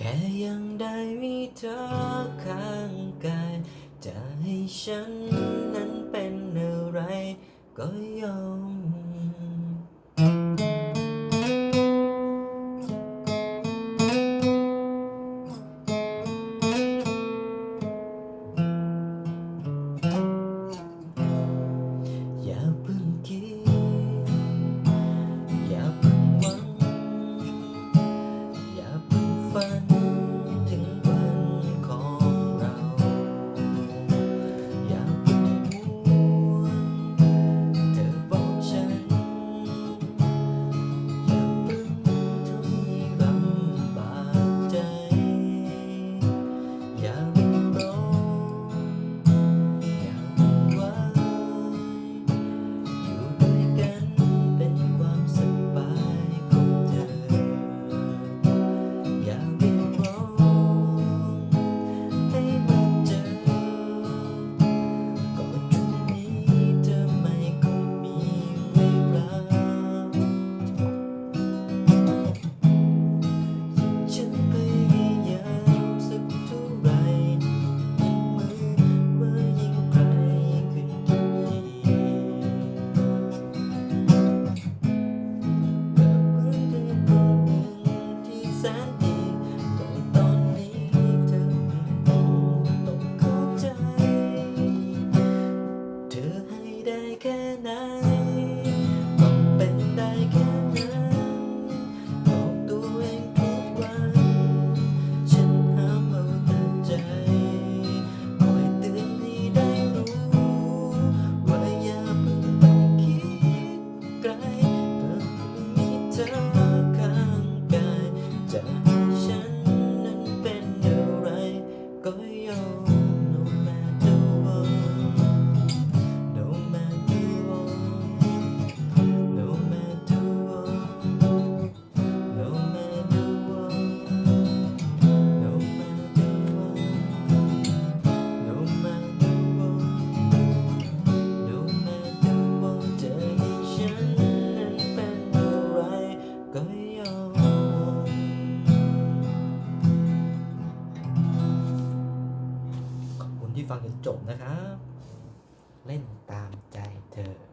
แค่ยังได้มีเธอข้างกาย จะให้ฉันนั้นเป็นอะไรก็ยอม ไหนต้เป็นได้แค่ ที่ฟังจนจบนะครับ เล่นตามใจเธอ